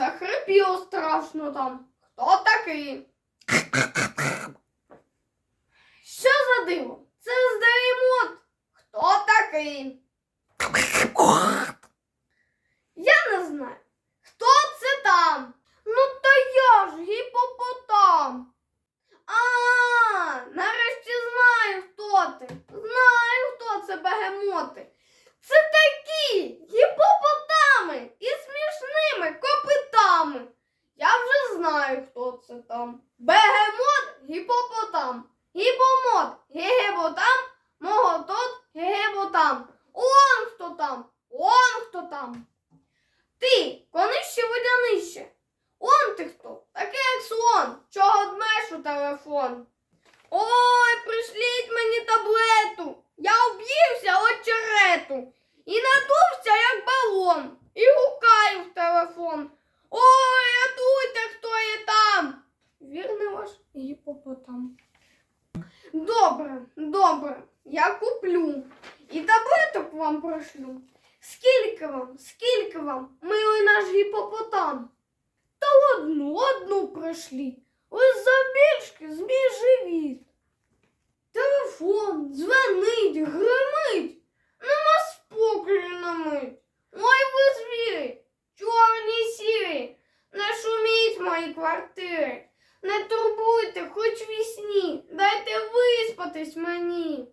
Захрипіло страшно там. Хто такий? Що за диво? Це здаємо. Хто такий? Я не знаю. Хто це там? Ну та я ж гіпопотам. А, нарешті знаю, хто ти. Знаю, хто це бегемоти. Це такі знаю, хто це там. Бегемот гіпопотам. Гіпомот гегеботам, моготот гегеботам. Он хто там, он хто там. Ти, конище водянище. Вірний ваш гіпопотам. Добре, добре, я куплю. І таблеток вам пришлю. Скільки вам, скільки вам, милий наш гіпопотам? Та одну, одну прийшлі. Ось забільшки змій живіт. Телефон дзвонить, гримить. Нема спокою на мить. Ой, ви звірі, чорні сірі, не шуміть в мої квартири. Не турбуйте, хоч вісні, дайте Виспатись мені.